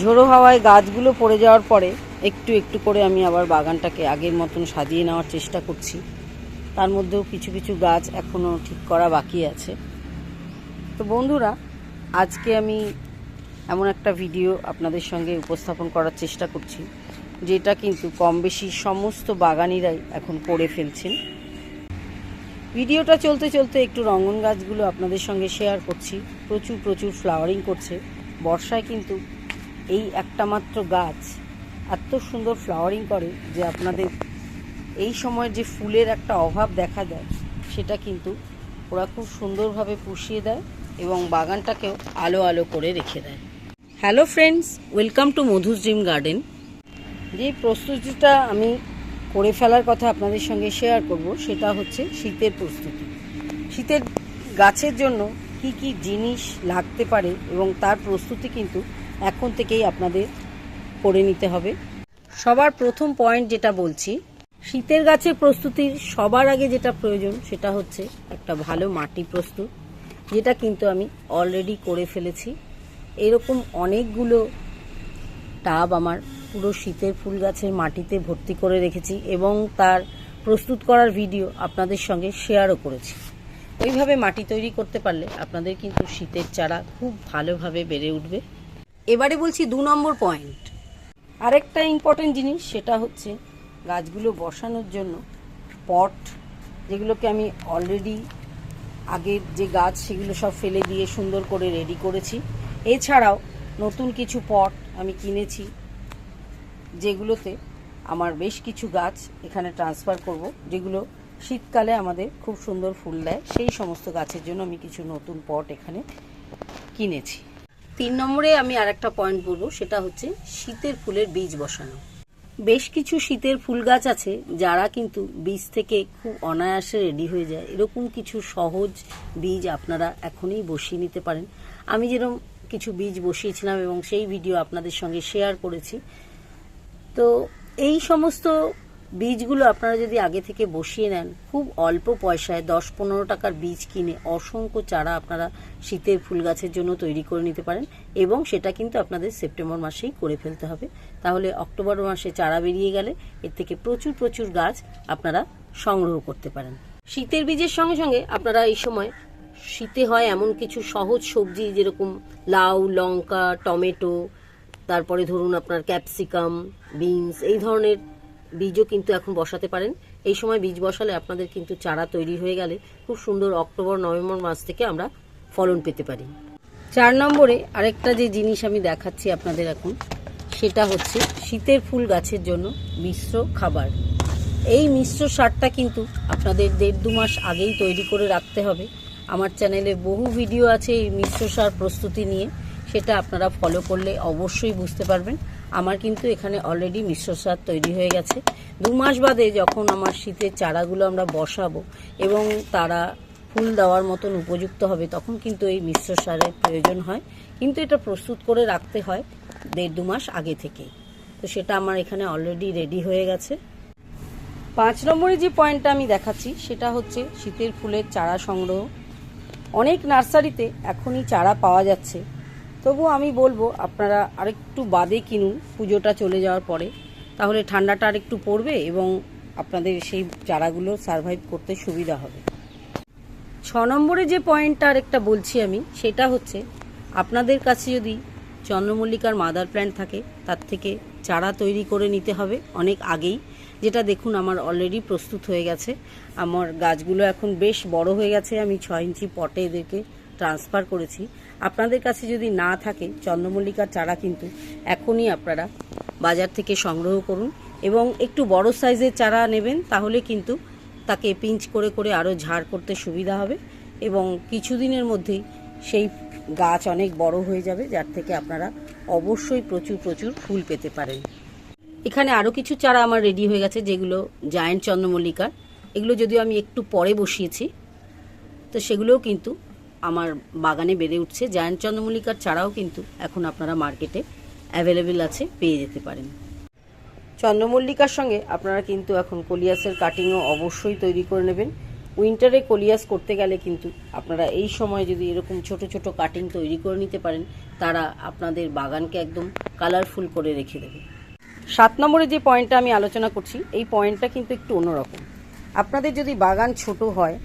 ঝোড়ো হাওয়ায় গাছগুলো পড়ে যাওয়ার পরে একটু একটু করে আমি আবার বাগানটাকে আগের মতন সাজিয়ে নেওয়ার চেষ্টা করছি। তার মধ্যেও কিছু কিছু গাছ এখনও ঠিক করা বাকি আছে। তো বন্ধুরা, আজকে আমি এমন একটা ভিডিও আপনাদের সঙ্গে উপস্থাপন করার চেষ্টা করছি, যেটা কিন্তু কম বেশি সমস্ত বাগানিরাই এখন করে ফেলছেন। ভিডিওটা চলতে চলতে একটু রঙন গাছগুলো আপনাদের সঙ্গে শেয়ার করছি। প্রচুর প্রচুর ফ্লাওয়ারিং করছে। বর্ষায় কিন্তু এই একটা মাত্র গাছ। এত সুন্দর ফ্লাওয়ারিং করে যে আপনাদের এই সময় যে ফুলের একটা অভাব দেখা দেয়, সেটা কিন্তু ওরা খুব সুন্দরভাবে পুষিয়ে দেয় এবং বাগানটাকেও আলো আলো করে রেখে দেয়। Hello friends welcome to Madhu's dream garden যে প্রস্তুতিটা আমি করে ফেলার কথা আপনাদের সঙ্গে শেয়ার করব, সেটা হচ্ছে শীতের প্রস্তুতি। শীতের গাছের জন্য কি কি জিনিস লাগতে পারে এবং তার প্রস্তুতি কিন্তু এখন থেকেই আপনাদের করে নিতে হবে। সবার প্রথম পয়েন্ট যেটা বলছি, শীতের গাছের প্রস্তুতির সবার আগে যেটা প্রয়োজন, সেটা হচ্ছে একটা ভালো মাটি প্রস্তুত, যেটা কিন্তু আমি অলরেডি করে ফেলেছি। এরকম অনেকগুলো টাব আমার পুরো শীতের ফুল গাছের মাটিতে ভর্তি করে রেখেছি এবং তার প্রস্তুত করার ভিডিও আপনাদের সঙ্গে শেয়ারও করেছি। ওইভাবে মাটি তৈরি করতে পারলে আপনাদের কিন্তু শীতের চারা খুব ভালোভাবে বেড়ে উঠবে। এবারে বলছি দু নম্বর পয়েন্ট আরেকটা ইম্পর্টেন্ট জিনিস, সেটা হচ্ছে গাছগুলো বসানোর জন্য পট যেগুলোকে আমি অলরেডি আগের যে গাছ, সেগুলো সব ফেলে দিয়ে সুন্দর করে রেডি করেছি। এছাড়াও নতুন কিছু পট আমি কিনেছি, যেগুলোতে আমার বেশ কিছু গাছ এখানে ট্রান্সফার করব, যেগুলো শীতকালে আমাদের খুব সুন্দর ফুল দেয়। সেই সমস্ত গাছের জন্য আমি কিছু নতুন পট এখানে কিনেছি। তিন নম্বরে আমি আরেকটা পয়েন্ট বলব, সেটা হচ্ছে শীতের ফুলের বীজ বসানো। বেশ কিছু শীতের ফুল গাছ আছে যারা কিন্তু বীজ থেকে খুব অনায়াসে রেডি হয়ে যায়। এরকম কিছু সহজ বীজ আপনারা এখনই বসিয়ে নিতে পারেন। আমি যেরকম কিছু বীজ বসিয়েছিলাম এবং সেই ভিডিও আপনাদের সঙ্গে শেয়ার করেছি। তো এই সমস্ত বীজগুলো আপনারা যদি আগে থেকে বসিয়ে নেন, খুব অল্প পয়সায় দশ পনেরো টাকার বীজ কিনে অসংখ্য চারা আপনারা শীতের ফুল গাছের জন্য তৈরি করে নিতে পারেন এবং সেটা কিন্তু আপনাদের সেপ্টেম্বর মাসেই করে ফেলতে হবে। তাহলে অক্টোবর মাসে চারা বেরিয়ে গেলে এর থেকে প্রচুর প্রচুর গাছ আপনারা সংগ্রহ করতে পারেন। শীতের বীজের সঙ্গে সঙ্গে আপনারা এই সময় শীতে হয় এমন কিছু সহজ সবজি যেরকম লাউ, লঙ্কা, টমেটো, তারপরে ধরুন আপনার ক্যাপসিকাম, বিনস, এই ধরনের বীজও কিন্তু এখন বসাতে পারেন। এই সময় বীজ বসালে আপনাদের কিন্তু চারা তৈরি হয়ে গেলে খুব সুন্দর অক্টোবর, নভেম্বর মাস থেকে আমরা ফলন পেতে পারি। চার নম্বরে আরেকটা যে জিনিস আমি দেখাচ্ছি আপনাদের এখন, সেটা হচ্ছে শীতের ফুল গাছের জন্য মিশ্র খাবার। এই মিশ্র সারটা কিন্তু আপনাদের দেড় দু মাস আগেই তৈরি করে রাখতে হবে। আমার চ্যানেলে বহু ভিডিও আছে এই মিশ্র সার প্রস্তুতি নিয়ে। সেটা আপনারা ফলো করলে অবশ্যই বুঝতে পারবেন। আমার কিন্তু এখানে অলরেডি মিশ্র সার তৈরি হয়ে গেছে। দু মাস বাদে যখন আমার শীতের চারাগুলো আমরা বসাবো এবং তারা ফুল দেওয়ার মতন উপযুক্ত হবে, তখন কিন্তু এই মিশ্র সারের প্রয়োজন হয়। কিন্তু এটা প্রস্তুত করে রাখতে হয় দেড় দু মাস আগে থেকে তো সেটা আমার এখানে অলরেডি রেডি হয়ে গেছে। পাঁচ নম্বরে যে পয়েন্টটা আমি দেখাচ্ছি, সেটা হচ্ছে শীতের ফুলের চারা সংগ্রহ। অনেক নার্সারিতে এখনই চারা পাওয়া যাচ্ছে। তবু আমি বলব, আপনারা আরেকটু বাদে কিনুন, পুজোটা চলে যাওয়ার পরে। তাহলে ঠান্ডাটা আরেকটু পড়বে এবং আপনাদের সেই চারাগুলো সারভাইভ করতে সুবিধা হবে। ছ নম্বরে যে পয়েন্টটা আরেকটা বলছি আমি, সেটা হচ্ছে, আপনাদের কাছে যদি চন্দ্রমল্লিকার মাদার প্ল্যান্ট থাকে, তার থেকে চারা তৈরি করে নিতে হবে অনেক আগেই। যেটা দেখুন আমার অলরেডি প্রস্তুত হয়ে গেছে। আমার গাছগুলো এখন বেশ বড় হয়ে গেছে। আমি ছয় ইঞ্চি পটে এদেরকে ট্রান্সফার করেছি। আপনাদের কাছে যদি না থাকে, চন্দ্রমল্লিকার চারা কিন্তু এখনই আপনারা বাজার থেকে সংগ্রহ করুন এবং একটু বড় সাইজের চারা নেবেন, তাহলে কিন্তু তাকে পিঞ্চ করে করে আরও ঝাড় করতে সুবিধা হবে এবং কিছুদিনের মধ্যেই সেই গাছ অনেক বড় হয়ে যাবে, যার থেকে আপনারা অবশ্যই প্রচুর প্রচুর ফুল পেতে পারেন। এখানে আরও কিছু চারা আমার রেডি হয়ে গেছে, যেগুলো জায়েন্ট চন্দ্রমল্লিকার। এগুলো যদিও আমি একটু পরে বসিয়েছি, তো সেগুলোও কিন্তু আমার বাগানে বেড়ে উঠছে। জায়ান্ট চন্দ্রমল্লিকার চারাও কিন্তু এখন আপনারা মার্কেটে অ্যাভেলেবেল আছে, পেয়ে যেতে পারেন। চন্দ্রমল্লিকার সঙ্গে আপনারা কিন্তু এখন কলিয়াসের কাটিংও অবশ্যই তৈরি করে নেবেন। উইন্টারে কলিয়াস করতে গেলে কিন্তু আপনারা এই সময় যদি এরকম ছোট ছোট কাটিং তৈরি করে নিতে পারেন, তারা আপনাদের বাগানকে একদম কালারফুল করে রেখে দেবে। সাত নম্বরে যে পয়েন্টটা আমি আলোচনা করছি, এই পয়েন্টটা কিন্তু একটু অন্যরকম। আপনাদের যদি বাগান ছোট হয়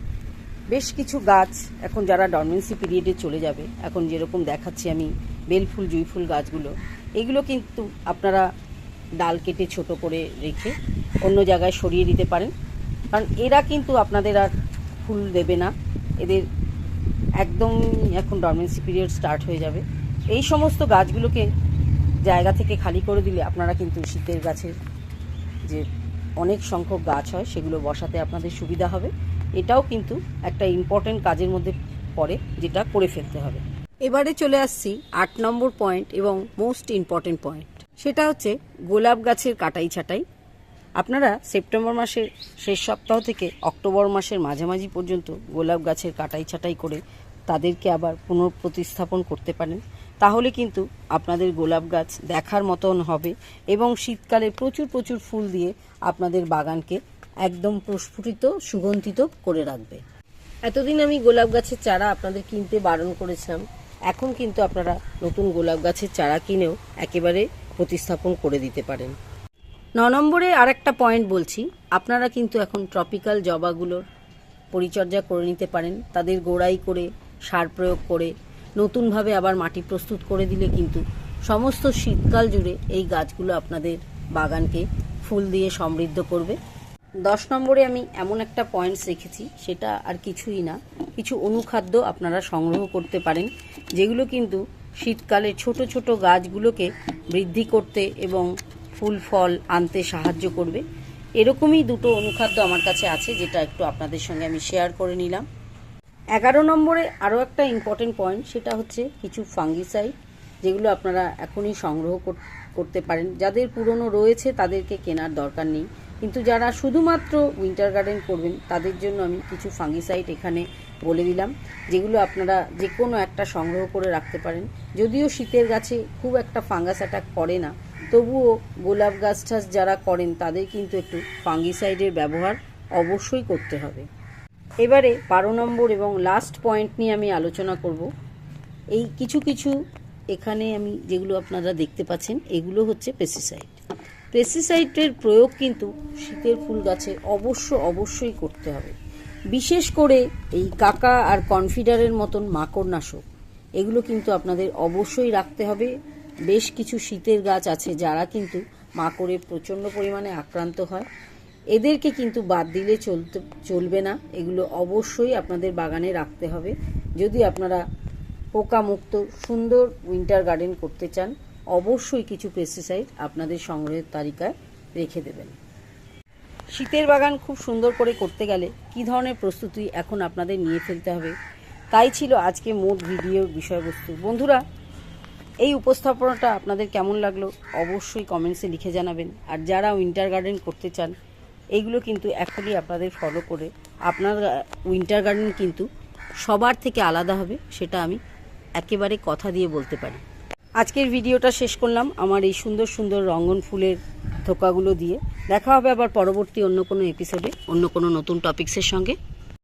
বেশ কিছু গাছ এখন যারা ডরমেন্সি পিরিয়ডে চলে যাবে, এখন যেরকম দেখাচ্ছি আমি বেলফুল, জুঁইফুল গাছগুলো, এগুলো কিন্তু আপনারা ডাল কেটে ছোট করে রেখে অন্য জায়গায় সরিয়ে দিতে পারেন। কারণ এরা কিন্তু আপনাদের আর ফুল দেবে না। এদের একদম এখন ডরমেন্সি পিরিয়ড স্টার্ট হয়ে যাবে। এই সমস্ত গাছগুলোকে জায়গা থেকে খালি করে দিলে আপনারা কিন্তু শীতের গাছের যে অনেক সংখ্যক গাছ হয়, সেগুলো বসাতে আপনাদের সুবিধা হবে। এটাও কিন্তু একটা ইম্পর্টেন্ট কাজের মধ্যে পড়ে, যেটা করে ফেলতে হবে। এবারে চলে আসছি আট নম্বর পয়েন্ট এবং মোস্ট ইম্পর্টেন্ট পয়েন্ট সেটা হচ্ছে গোলাপ গাছের কাটাই ছাটাই। আপনারা সেপ্টেম্বর মাসের শেষ সপ্তাহ থেকে অক্টোবর মাসের মাঝামাঝি পর্যন্ত গোলাপ গাছের কাটাই ছাটাই করে তাদেরকে আবার পুনঃপ্রতিস্থাপন করতে পারেন। তাহলে কিন্তু আপনাদের গোলাপ গাছ দেখার মতন হবে এবং শীতকালে প্রচুর প্রচুর ফুল দিয়ে আপনাদের বাগানকে একদম প্রস্ফুটিত, সুগন্ধিত করে রাখবে। এতদিন আমি গোলাপ গাছের চারা আপনাদের কিনতে বারণ করেছিলাম। এখন কিন্তু আপনারা নতুন গোলাপ গাছের চারা কিনেও একেবারে প্রতিস্থাপন করে দিতে পারেন। ন নম্বরে আর একটা পয়েন্ট বলছি, আপনারা কিন্তু এখন ট্রপিক্যাল জবাগুলোর পরিচর্যা করে নিতে পারেন। তাদের গোড়াই করে, সার প্রয়োগ করে, নতুনভাবে আবার মাটি প্রস্তুত করে দিলে কিন্তু সমস্ত শীতকাল জুড়ে এই গাছগুলো আপনাদের বাগানকে ফুল দিয়ে সমৃদ্ধ করবে। দশ নম্বরে আমি এমন একটা পয়েন্টস রেখেছি, সেটা আর কিছুই না। কিছু অনুখাদ্য আপনারা সংগ্রহ করতে পারেন, যেগুলো কিন্তু শীতকালে ছোট ছোট গাছগুলোকে বৃদ্ধি করতে এবং ফুল, ফল আনতে সাহায্য করবে। এরকমই দুটো অনুখাদ্য আমার কাছে আছে, যেটা একটু আপনাদের সঙ্গে আমি শেয়ার করে নিলাম। এগারো নম্বরে আরও একটা ইম্পর্টেন্ট পয়েন্ট সেটা হচ্ছে কিছু ফাঙ্গিসাইড যেগুলো আপনারা এখনই সংগ্রহ করতে পারেন। যাদের পুরনো রয়েছে, তাদেরকে কেনার দরকার নেই। কিন্তু যারা শুধুমাত্র উইন্টার গার্ডেন করবেন, তাদের জন্য আমি কিছু ফাঙ্গিসাইড এখানে বলে দিলাম, যেগুলো আপনারা যে কোনো একটা সংগ্রহ করে রাখতে পারেন। যদিও শীতের গাছে খুব একটা ফাঙ্গাস অ্যাটাক করে না, তবুও গোলাপ গাছ টাছ যারা করেন, তাদের কিন্তু একটু ফাঙ্গিসাইডের ব্যবহার অবশ্যই করতে হবে। এবারে বারো নম্বর এবং লাস্ট পয়েন্ট নিয়ে আমি আলোচনা করব। এই কিছু কিছু এখানে আমি যেগুলো আপনারা দেখতে পাচ্ছেন, এগুলো হচ্ছে পেস্টিসাইড পেস্টিসাইডের প্রয়োগ কিন্তু শীতের ফুল গাছে অবশ্য অবশ্যই করতে হবে। বিশেষ করে এই কাকা আর কনফিডারের মতন মাকড়নাশক। এগুলো কিন্তু আপনাদের অবশ্যই রাখতে হবে। বেশ কিছু শীতের গাছ আছে যারা কিন্তু মাকড়ে প্রচণ্ড পরিমাণে আক্রান্ত হয়। এদেরকে কিন্তু বাদ দিলে চলতে, চলবে না। এগুলো অবশ্যই আপনাদের বাগানে রাখতে হবে। যদি আপনারা পোকামুক্ত, সুন্দর উইন্টার গার্ডেন করতে চান অবশ্যই কিছু পেস্টিসাইড আপনাদের সংগ্রহের তালিকায় রেখে দেবেন। শীতের বাগান খুব সুন্দর করে করতে গেলে কি ধরনের প্রস্তুতি এখন আপনাদের নিয়ে ফেলতে হবে, তাই ছিল আজকে মোট ভিডিওর বিষয়বস্তু। বন্ধুরা, এই উপস্থাপনাটা আপনাদের কেমন লাগল অবশ্যই কমেন্টসে লিখে জানাবেন। আর যারা উইন্টার গার্ডেন করতে চান এইগুলো কিন্তু এখনই আপনাদের ফলো করে আপনার উইন্টার গার্ডেন কিন্তু সবার থেকে আলাদা হবে, সেটা আমি একেবারে কথা দিয়ে বলতে পারি। আজকের ভিডিওটা শেষ করলাম আমার এই সুন্দর সুন্দর রঙ্গন ফুলের থোকাগুলো দিয়ে। দেখা হবে আবার পরবর্তী অন্য কোনো এপিসোডে অন্য কোনো নতুন টপিক্সের সঙ্গে।